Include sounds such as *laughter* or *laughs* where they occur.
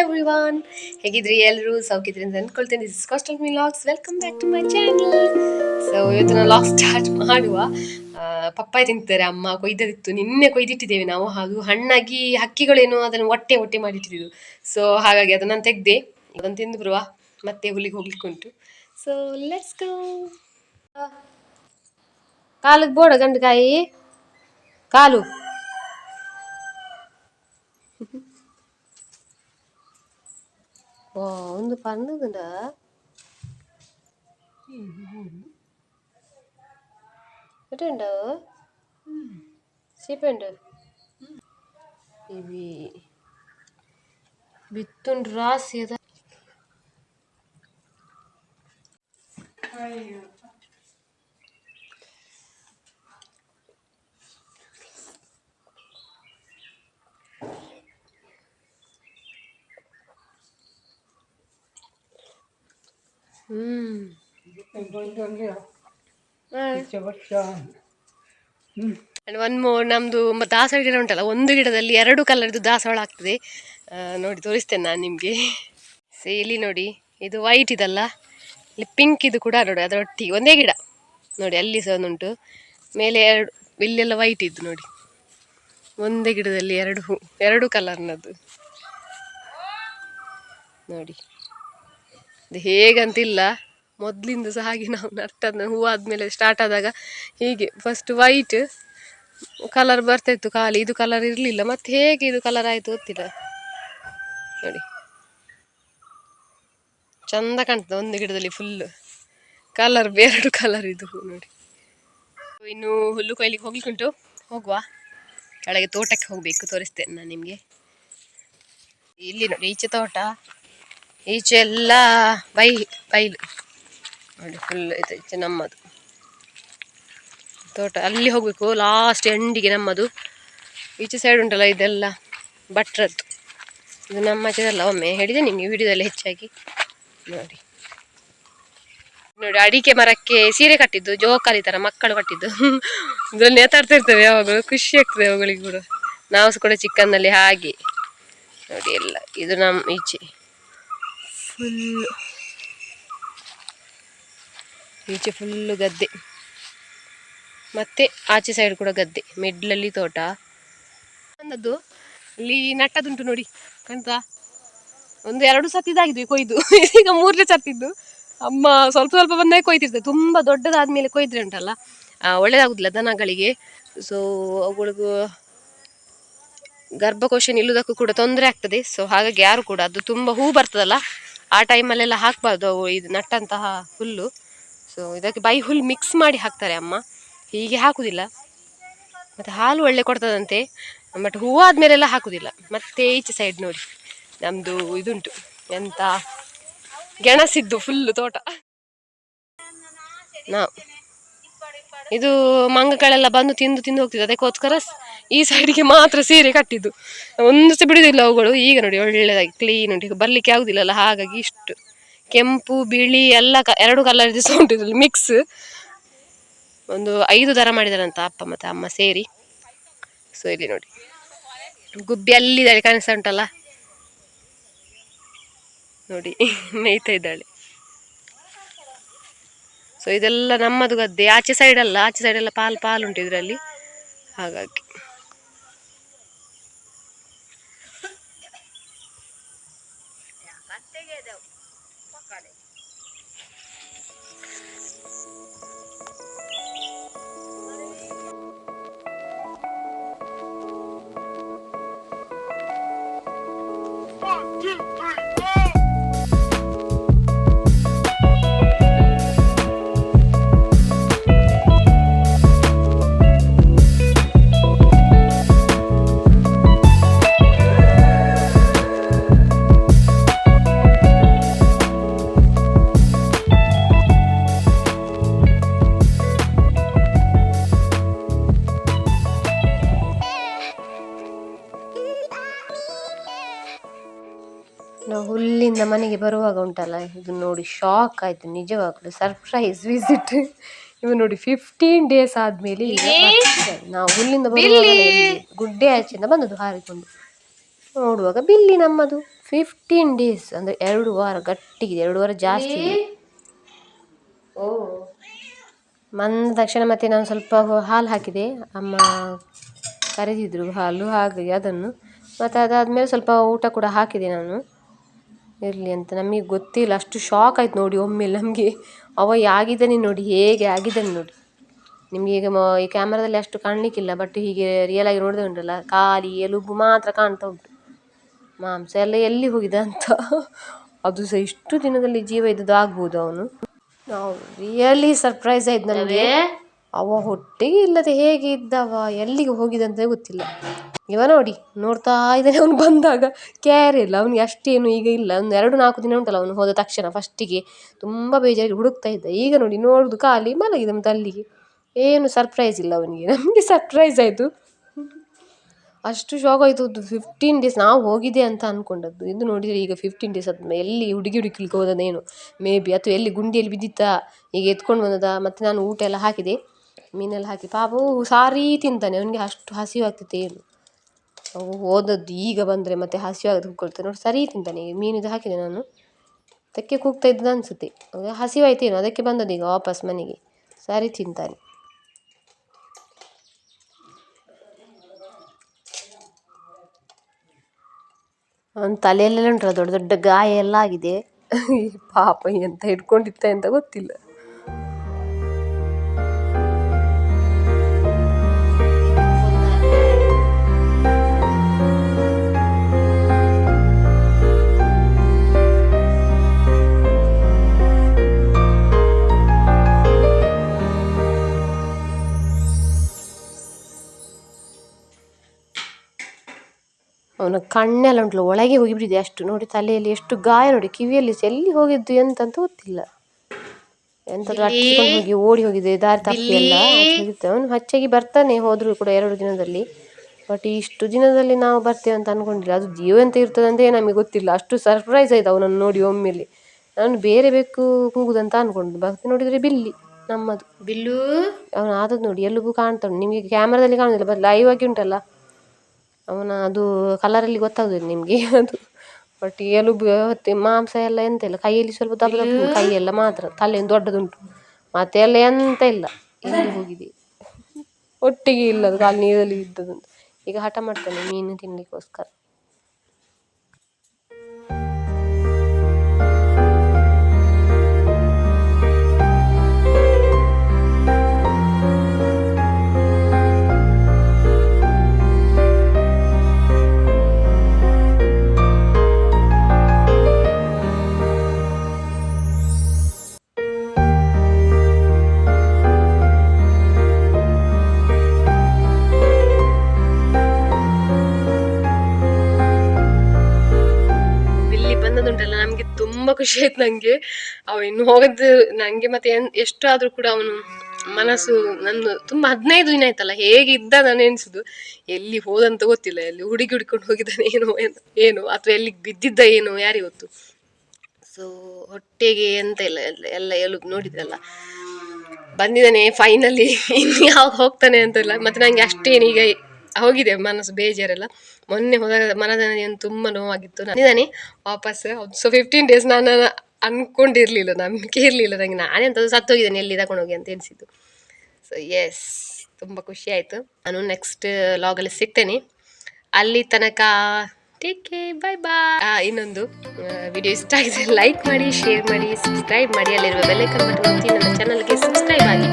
Everyone ಹೇಗಿದ್ರಿ ಎಲ್ಲರೂ ಸೌಕಿದ್ರಿ ಅಂತ ಅಂದ್ಕೊಳ್ತೇನೆ this coastal me logs welcome back to my channel so ಇವತ್ತು ನಾವು ಲಾಗ್ ಸ್ಟಾರ್ಟ್ ಮಾಡುವ. ಪಪ್ಪಾಯ ತಿಂತಾರೆ ಅಮ್ಮ. ಕೊಯ್ದದಿತ್ತು. ನಿನ್ನೆ ಕೊಯ್ದಿಟ್ಟಿದ್ದೇವೆ ನಾವು. ಹಾಗೂ ಹಣ್ಣಾಗಿ ಹಕ್ಕಿಗಳೇನು ಅದನ್ನು ಹೊಟ್ಟೆ ಹೊಟ್ಟೆ ಮಾಡಿಟ್ಟಿದ್ದು ಸೊ ಹಾಗಾಗಿ ಅದನ್ನು ನಾನು ತೆಗ್ದೆ. ಅದನ್ನು ತಿಂದು ಬರುವ. ಮತ್ತೆ ಹುಲಿಗೆ ಹೋಗ್ಲಿಕ್ಕೆ ಉಂಟು. ಸೊ ಲೆಟ್ಸ್ ಗೋ ಕಾಲಿಗೆ ಬೋಡ ಗಂಡುಕಾಯಿ ಕಾಲು. வந்து பறந்துதுடா ఎటండు చెప్పండు ఇవి విత్తుండ్రా సీదా Mm. I'm going one more ನಮ್ಮದು ದಾಸವಾಳ ಗಿಡ ಉಂಟಲ್ಲ, ಒಂದು ಗಿಡದಲ್ಲಿ ಎರಡು ಕಲರ್ದು ದಾಸವಾಳ ಆಗ್ತದೆ. ನೋಡಿ, ತೋರಿಸ್ತೇನೆ ನಾನು ನಿಮಗೆ. ಸೇ ಇಲ್ಲಿ ನೋಡಿ, ಇದು ವೈಟ್ ಇದಲ್ಲ. ಇಲ್ಲಿ ಪಿಂಕ್ ಇದು ಕೂಡ ನೋಡಿ, ಅದರೊಟ್ಟಿಗೆ ಒಂದೇ ಗಿಡ. ನೋಡಿ, ಅಲ್ಲಿ ಸಹ ಒಂದುಂಟು. ಮೇಲೆ ಎರಡು, ಇಲ್ಲೆಲ್ಲ ವೈಟ್ ಇದ್ದು ನೋಡಿ. ಒಂದೇ ಗಿಡದಲ್ಲಿ ಎರಡು ಹೂ, ಎರಡು ಕಲರ್ನದ್ದು ನೋಡಿ. ಅದು ಹೇಗಂತಿಲ್ಲ. ಮೊದಲಿಂದ ಸಹ ಹಾಗೆ ನಾವು ನಟ್ಟದ ಹೂ ಆದಮೇಲೆ ಸ್ಟಾರ್ಟ್ ಆದಾಗ ಹೀಗೆ ಫಸ್ಟ್ ವೈಟ್ ಕಲರ್ ಬರ್ತಾಯಿತ್ತು ಖಾಲಿ. ಇದು ಕಲರ್ ಇರಲಿಲ್ಲ. ಮತ್ತೆ ಹೇಗೆ ಇದು ಕಲರ್ ಆಯಿತು ಗೊತ್ತಿಲ್ಲ. ನೋಡಿ. ಚಂದ ಕಾಣ್ತದೆ ಒಂದು ಗಿಡದಲ್ಲಿ ಫುಲ್ ಕಲರ್ ಬೇರೆಡು ಕಲರ್ ಇದು ನೋಡಿ. ಇನ್ನು ಹುಲ್ಲು ಕೊಯ್ಲಿಗೆ ಹೋಗ್ಲಿಕ್ಕೆ ಉಂಟು ಹೋಗುವ. ಕೆಳಗೆ ತೋಟಕ್ಕೆ ಹೋಗಬೇಕು ತೋರಿಸ್ತೇನೆ ನಾನು ನಿಮಗೆ. ಇಲ್ಲಿ ನೋಡಿ ಈಚೆ ತೋಟ. ಈಚೆ ಎಲ್ಲ ಬೈ, ಬೈಲು. ನೋಡಿ ಫುಲ್ ಇದೆ ಈಚೆ ನಮ್ಮದು. ತೋಟ, ಅಲ್ಲಿ ಹೋಗಬೇಕು ಲಾಸ್ಟ್ ಎಂಡಿಗೆ ನಮ್ಮದು. ಈಚೆ ಸೈಡ್ ಉಂಟಲ್ಲ ಇದೆಲ್ಲ? ಭಟ್ರದ್ದು. ಇದು ನಮ್ಮ ಆಚೆದಲ್ಲ, ಒಮ್ಮೆ ಹೇಳಿದೆ ನಿಮಗೆ ವಿಡಿಯೋದಲ್ಲಿ ಹೆಚ್ಚಾಗಿ. ನೋಡಿ. ನೋಡಿ, ಅಡಿಕೆ ಮರಕ್ಕೆ ಸೀರೆ ಕಟ್ಟಿದ್ದು, ಜೋಕಾಲಿ ಥರ ಮಕ್ಕಳು ಕಟ್ಟಿದ್ದು. ಇದರಲ್ಲಿ ನೇತಾಡ್ತಾ ಇರ್ತವೆ ಯಾವಾಗಲೂ, ಖುಷಿ ಆಗ್ತದೆ ಅವುಗಳಿಗೆ ಕೂಡ. ನಾವು ಕೂಡ ಚಿಕ್ಕನ್ನಲ್ಲಿ ಹಾಗೆ. ನೋಡಿ, ಎಲ್ಲ, ಇದು ನಮ್ಮ ಈಚೆ. ಫುಲ್ ಈಚೆ ಫುಲ್ಲು ಗದ್ದೆ ಮತ್ತೆ ಆಚೆ ಸೈಡ್ ಕೂಡ ಗದ್ದೆ. ಮಿಡ್ಲಲ್ಲಿ ತೋಟ. ಅನ್ನದ್ದು ಅಲ್ಲಿ ನಟ್ಟದುಂಟು ನೋಡಿ. ಕಾಣ್ತಾ? ಒಂದು ಎರಡು ಸತ್ತಿದಾಗಿದೆ ಕೊಯ್ದು. *laughs* ಈಗ ಮೂರನೇ ಸತ್ತಿದ್ದು. ಅಮ್ಮ ಸ್ವಲ್ಪ ಸ್ವಲ್ಪ ಬಂದಾಗ ಕೊಯ್ತಿರ್ತದೆ ತುಂಬ ದೊಡ್ಡದಾದ್ಮೇಲೆ ಕೊಯ್ದ್ರೆ ಉಂಟಲ್ಲ? ಒಳ್ಳೇದಾಗುದಿಲ್ಲ ದನಗಳಿಗೆ. ಸೊ ಅವುಗಳಿಗೂ ಗರ್ಭಕೋಶ ನಿಲ್ಲುವುದಕ್ಕೂ ಕೂಡ ತೊಂದರೆ ಆಗ್ತದೆ. ಸೊ ಹಾಗಾಗಿ ಯಾರು ಕೂಡ ಅದು ತುಂಬ ಹೂ ಬರ್ತದಲ್ಲ? ಆ ಟೈಮಲ್ಲೆಲ್ಲ ಹಾಕಬಾರ್ದು ಅವು ಇದು ನಟ್ಟಂತಹ ಹುಲ್ಲು. ಸೊ ಇದಕ್ಕೆ ಬೈ ಹುಲ್ಲು ಮಿಕ್ಸ್ ಮಾಡಿ ಹಾಕ್ತಾರೆ ಅಮ್ಮ. ಹೀಗೆ ಹಾಕುವುದಿಲ್ಲ ಮತ್ತು ಹಾಲು ಒಳ್ಳೆ ಕೊಡ್ತದಂತೆ. ಬಟ್ ಹೂವಾದ್ಮೇಲೆಲ್ಲ ಹಾಕುವುದಿಲ್ಲ ಮತ್ತೆ ಈಚೆ ಸೈಡ್ ನೋಡಿ. ನಮ್ಮದು ಇದುಂಟು. ಎಂತ ಗೆಣಸಿದ್ದು ಫುಲ್ಲು ತೋಟ. ನಾವು. ಇದು ಮಂಗಗಳೆಲ್ಲ ಬಂದು ತಿಂದು ತಿಂದು ಹೋಗ್ತಿದ್ದು ಅದಕ್ಕೋಸ್ಕರ ಈ ಸೈಡಿಗೆ ಮಾತ್ರ ಸೀರೆ ಕಟ್ಟಿದ್ದು. ಒಂದು ಸಹ ಬಿಡುದಿಲ್ಲ ಅವುಗಳು. ಈಗ ನೋಡಿ ಒಳ್ಳೆಯದಾಗಿ ಕ್ಲೀನ್ ಉಂಟು. ಬರಲಿಕ್ಕೆ ಆಗುದಿಲ್ಲಲ್ಲ. ಹಾಗಾಗಿ ಇಷ್ಟು ಕೆಂಪು, ಬಿಳಿ, ಎಲ್ಲ ಎರಡು ಕಲರ್ ಸಹ ಉಂಟು ಮಿಕ್ಸ್ ಒಂದು ಐದು ದರ ಮಾಡಿದಾರಂತ ಅಪ್ಪ ಮತ್ತೆ ಅಮ್ಮ ಸೇರಿ. ಸೊ ಇಲ್ಲಿ ನೋಡಿ. ಗುಬ್ಬಿ ಅಲ್ಲಿದ್ದಾಳೆ, ಕಾಣಿಸ್ತಾ ಉಂಟಲ್ಲ? ನೋಡಿ, *laughs* ಮೇಯ್ತಾ ಇದ್ದಾಳೆ. ಸೊ ಇದೆಲ್ಲ ನಮ್ಮದು ಗದ್ದೆ. ಆಚೆ ಸೈಡಲ್ಲ ಆಚೆ ಸೈಡೆಲ್ಲ ಪಾಲು ಪಾಲು ಉಂಟು ಇದರಲ್ಲಿ. ಹಾಗಾಗಿ. ನಾವು ಮನೆಗೆ ಬರುವಾಗ ಉಂಟಲ್ಲ ಇದು ನೋಡಿ ಶಾಕ್ ಆಯ್ತು ನಿಜವಾಗ್ಲು ಸರ್ಪ್ರೈಸ್ ವಿಸಿಟ್ ಇವ ನೋಡಿ ಫಿಫ್ಟೀನ್ ಡೇಸ್ ಆದ್ಮೇಲೆ ನಾವು ಹುಲ್ಲಿಂದ ಬರುವಾಗ ಗುಡ್ಡೆ ಆಚೆಯಿಂದ ಬಂದದ್ದು ಹಾರಿಕೊಂಡು. ನೋಡುವಾಗ ಬಿಲ್ಲಿ ನಮ್ಮದು. ಫಿಫ್ಟೀನ್ ಡೇಸ್ ಅಂದರೆ ಎರಡು ವಾರ ಗಟ್ಟಿಗಿದೆ ಎರಡು ವಾರ ಜಾಸ್ತಿ ಇದೆ. ಓ. ಬಂದ ತಕ್ಷಣ ಮತ್ತೆ ನಾನು ಸ್ವಲ್ಪ ಹಾಲು ಹಾಕಿದೆ. ಅಮ್ಮ ಕರೆದಿದ್ರು ಹಾಲು ಹಾಗಾಗಿ ಅದನ್ನು. ಮತ್ತು ಅದಾದಮೇಲೆ ಸ್ವಲ್ಪ ಊಟ ಕೂಡ ಹಾಕಿದೆ ನಾನು. ಇರಲಿ ಅಂತ. ನಮಗೆ ಗೊತ್ತಿಲ್ಲ. ಅಷ್ಟು ಶಾಕ್ ಆಯ್ತು ನೋಡಿ ಒಮ್ಮೆ ನಮಗೆ. ಅವ ಆಗಿದ್ದಾನೆ ನೋಡಿ, ಹೇಗೆ ಆಗಿದ್ದಾನೆ ನೋಡಿ. ನಿಮಗೆ ಈಗ ಈ ಕ್ಯಾಮ್ರಾದಲ್ಲಿ ಅಷ್ಟು ಕಾಣಲಿಕ್ಕಿಲ್ಲ ಬಟ್ ಹೀಗೆ ರಿಯಲ್ ಆಗಿ ನೋಡಿದ್ರೆ ಉಂಟಲ್ಲ. ಖಾಲಿ ಎಲುಬು ಮಾತ್ರ ಕಾಣ್ತಾ ಉಂಟು. ಮಾಂಸ ಎಲ್ಲ ಎಲ್ಲಿ ಹೋಗಿದೆ ಅಂತ. ಅದು ಸಹ ಇಷ್ಟು ದಿನದಲ್ಲಿ ಜೀವ ಇದ್ದದ್ದು ಆಗ್ಬೋದು ಅವನು. ನಾವು ರಿಯಲಿ ಸರ್ಪ್ರೈಸ್ ಆಯ್ತು ನನಗೆ ಅವ ಹೊಟ್ಟೆಗೆ ಇಲ್ಲದೆ ಹೇಗೆ ಇದ್ದವ, ಎಲ್ಲಿಗೆ ಹೋಗಿದೆ ಅಂತ ಗೊತ್ತಿಲ್ಲ. ಇವ ನೋಡಿ, ನೋಡ್ತಾ ಇದ್ದಾನೆ. ಅವನು ಬಂದಾಗ ಕ್ಯಾರ್ ಇಲ್ಲ. ಅವನಿಗೆ ಅಷ್ಟೇನು ಈಗ ಇಲ್ಲ. ಒಂದು ಎರಡು ನಾಲ್ಕು ದಿನ ಉಂಟಲ್ಲ ಅವನು ಹೋದ ತಕ್ಷಣ ಫಸ್ಟಿಗೆ ತುಂಬ ಬೇಜಾರಿ ಹುಡುಕ್ತಾ ಇದ್ದ. ಈಗ ನೋಡಿ, ನೋಡುದು ಖಾಲಿ, ಮಲಗಿದೆ ಮತ್ತು ಅಲ್ಲಿಗೆ ಏನು ಸರ್ಪ್ರೈಸ್ ಇಲ್ಲ ಅವನಿಗೆ. ನಮಗೆ ಸರ್ಪ್ರೈಸ್ ಆಯಿತು. ಅಷ್ಟು ಶಾಕ್ ಆಯಿತು. ಫಿಫ್ಟೀನ್ ಡೇಸ್ ನಾವು ಹೋಗಿದೆ ಅಂತ ಅಂದ್ಕೊಂಡದ್ದು ಇದು ನೋಡಿದರೆ ಈಗ ಫಿಫ್ಟೀನ್ ಡೇಸ್ ಆದ್ಮೇಲೆ ಎಲ್ಲಿ ಹುಡುಗಿ ಹುಡುಕ್ಲಿಕ್ಕೆ ಹೋದನೇನು ಮೇ ಬಿ ಅಥವಾ ಎಲ್ಲಿ ಗುಂಡಿಯಲ್ಲಿ ಬಿದ್ದಿತ್ತಾ? ಈಗ ಎತ್ಕೊಂಡು ಬಂದದ ಮತ್ತು ನಾನು ಊಟ ಎಲ್ಲ ಹಾಕಿದೆ. ಮೀನೆಲ್ಲ ಹಾಕಿ, ಪಾಪ ಸಾರಿ ತಿಂತಾನೆ, ಅವನಿಗೆ ಅಷ್ಟು ಹಸಿವು ಏನು? ಅವು ಹೋದದ್ದು ಈಗ ಬಂದರೆ ಮತ್ತೆ ಹಸಿವು ಕೂತ್ಕೊಳ್ತಾನೆ. ನೋಡಿ, ಸರಿ ತಿಂತಾನೆ ಈಗ ಮೀನಿದು ಹಾಕಿದೆ ನಾನು. ಅದಕ್ಕೆ ಕೂಗ್ತಾ ಇದ್ದದ್ದು ಅನಿಸುತ್ತೆ. ಹಸಿವಾಯ್ತೇನೋ ಅದಕ್ಕೆ ಬಂದದ್ದು ಈಗ ವಾಪಸ್ ಮನೆಗೆ. ಸರಿ ತಿಂತಾನೆ. ಅವನ ತಲೆಯಲ್ಲೆಲ್ಲ ಉಂಟು ದೊಡ್ಡ ದೊಡ್ಡ ಗಾಯ ಎಲ್ಲ ಆಗಿದೆ. ಪಾಪ ಎಂತ ಹಿಡ್ಕೊಂಡಿತ್ತ ಅಂತ ಗೊತ್ತಿಲ್ಲ. ಅವನ ಕಣ್ಣೆಲ್ಲ ಉಂಟಲ್ಲ ಒಳಗೆ ಹೋಗಿಬಿಟ್ಟಿದೆ ಅಷ್ಟು. ನೋಡಿ ತಲೆಯಲ್ಲಿ ಎಷ್ಟು ಗಾಯ ನೋಡಿ ಕಿವಿಯಲ್ಲಿ ಸಹ ಎಲ್ಲಿ ಹೋಗಿದ್ದು ಎಂತ ಅಂತ ಗೊತ್ತಿಲ್ಲ. ಎಂತಾದ್ರೂ ಅಟ್ಟಿಕೊಂಡು ಹೋಗಿ ಓಡಿ ಹೋಗಿದೆ ದಾರಿ ತಪ್ಪಿ ಎಲ್ಲ ಅವನು ಹೆಚ್ಚಾಗಿ ಬರ್ತಾನೆ ಹೋದ್ರು ಕೂಡ ಎರಡು ದಿನದಲ್ಲಿ. ಬಟ್ ಇಷ್ಟು ದಿನದಲ್ಲಿ ನಾವು ಬರ್ತೇವೆ ಅಂತ ಅನ್ಕೊಂಡಿಲ್ಲ. ಅದು ಜೀವ ಎಂತ ಇರ್ತದೆ ಅಂತ ನಮಗೆ ಗೊತ್ತಿಲ್ಲ. ಅಷ್ಟು ಸರ್ಪ್ರೈಸ್ ಆಯ್ತು ಅವನನ್ನು ನೋಡಿ ಒಮ್ಮೆಲೆ. ನಾನು ಬೇರೆ ಬೇಕು ಕೂಗುದಂತ ಅನ್ಕೊಂಡು. ಬರ್ತಿ ನೋಡಿದರೆ ಬಿಲ್ಲಿ ನಮ್ಮದು. ಬಿಲ್ಲು. ಅವನು ಆದದ್ದು ನೋಡಿ ಎಲ್ಲಿಗೂ ಕಾಣ್ತಾ ಉಂಟು ನಿಮಗೆ ಕ್ಯಾಮ್ರಾದಲ್ಲಿ ಕಾಣುದಿಲ್ಲ ಬಟ್ ಲೈವ್ ಆಗಿ ಉಂಟಲ್ಲ. ಅವನ ಅದು ಕಲರಲ್ಲಿ ಗೊತ್ತಾಗುದಿಲ್ಲ ನಿಮಗೆ. *laughs* ಅದು ಬಟ್ ಎಲುಬು ಮತ್ತೆ ಮಾಂಸ ಎಲ್ಲ ಎಂತ ಇಲ್ಲ ಕೈಯಲ್ಲಿ ಸ್ವಲ್ಪ ದಪ್ಪ ದಪ್ಪ ಕೈಯೆಲ್ಲ ಮಾತ್ರ ತಲೆ ದೊಡ್ಡದುಂಟು. ಮತ್ತೆ ಎಲ್ಲ ಎಂತ ಇಲ್ಲ ಎಲ್ಲಿ ಹೋಗಿದೆ. ಒಟ್ಟಿಗೆ ಇಲ್ಲ ಅದು ಕಾಲು ನೀರಲ್ಲಿ ಇದ್ದದ್ದು ಈಗ ಹಠ ಮಾಡ್ತಾನೆ ಮೀನು ತಿನ್ಲಿಕ್ಕೋಸ್ಕರ. ಖುಷಿ ಆಯ್ತು ನಂಗೆ. ಅವ ಇನ್ನು ಹೋಗದ್ದು ನಂಗೆ ಮತ್ತೆ ಎನ್- ಎಷ್ಟು ಆದ್ರೂ ಕೂಡ ಅವನು ಮನಸ್ಸು ನಂದು ತುಂಬಾ ಹದಿನೈದು ದಿನ ಆಯ್ತಲ್ಲ ಹೇಗೆ ಇದ್ದ ನಾನು ಎನ್ಸುದು. ಎಲ್ಲಿ ಹೋದಂತ ಗೊತ್ತಿಲ್ಲ, ಎಲ್ಲಿ ಹುಡುಗಿ ಹುಡ್ಕೊಂಡು ಹೋಗಿದ್ದಾನೆ ಏನೋ ಏನು- ಅಥವಾ ಎಲ್ಲಿ ಬಿದ್ದಿದ್ದ ಏನೋ ಯಾರಿಗೆ ಗೊತ್ತು. ಸೊ ಹೊಟ್ಟೆಗೆ ಎಂತ ಇಲ್ಲ, ಎಲ್ಲ ಎಲ್ಲ ಎಲುಬು ನೋಡಿದ್ರಲ್ಲ. ಬಂದಿದ್ದಾನೆ ಫೈನಲಿ ಇನ್ನು ಯಾವಾಗ ಹೋಗ್ತಾನೆ ಅಂತಿಲ್ಲ ಮತ್ತೆ ನಂಗೆ ಅಷ್ಟೇನು ಈಗ ಹೋಗಿದೆ ಮನಸ್ಸು ಬೇಜಾರೆಲ್ಲ. ಮೊನ್ನೆ ಹೋದಾಗ ಏನು ತುಂಬ ನೋವಾಗಿತ್ತು. ನಾನಿದ್ದಾನೆ ವಾಪಸ್ ಸೊ ಫಿಫ್ಟೀನ್ ಡೇಸ್ ನಾನು ಅಂದ್ಕೊಂಡಿರಲಿಲ್ಲ ನಂಬಿಕೆ ಇರಲಿಲ್ಲ ನನಗೆ ನಾನೇ ಅಂತ ಸತ್ತು ಹೋಗಿದ್ದೇನೆ, ಎಲ್ಲಿ ತಗೊಂಡು ಹೋಗಿ ಅಂತ ಎನಿಸಿದ್ದು ಸೊ ಎಸ್ ತುಂಬ ಖುಷಿ ಆಯಿತು. ನಾನು ನೆಕ್ಸ್ಟ್ ಲಾಗಲ್ಲಿ ಸಿಗ್ತೇನೆ. ಅಲ್ಲಿ ತನಕ ಟೇಕ್ ಕೇರ್ ಬೈ ಬಾಯ್ ಇನ್ನೊಂದು ವಿಡಿಯೋ ಇಷ್ಟ ಆಗಿದೆ ಲೈಕ್ ಮಾಡಿ ಶೇರ್ ಮಾಡಿ ಸಬ್ಸ್ಕ್ರೈಬ್ ಮಾಡಿ. ಅಲ್ಲಿರುವ ಬೆಲ್ಲೈಕನ್ ಬಟನ್ ಒತ್ತಿ ನನ್ನ ಚಾನಲ್ಗೆ ಸಬ್ಸ್ಕ್ರೈಬ್ ಆಗಿ.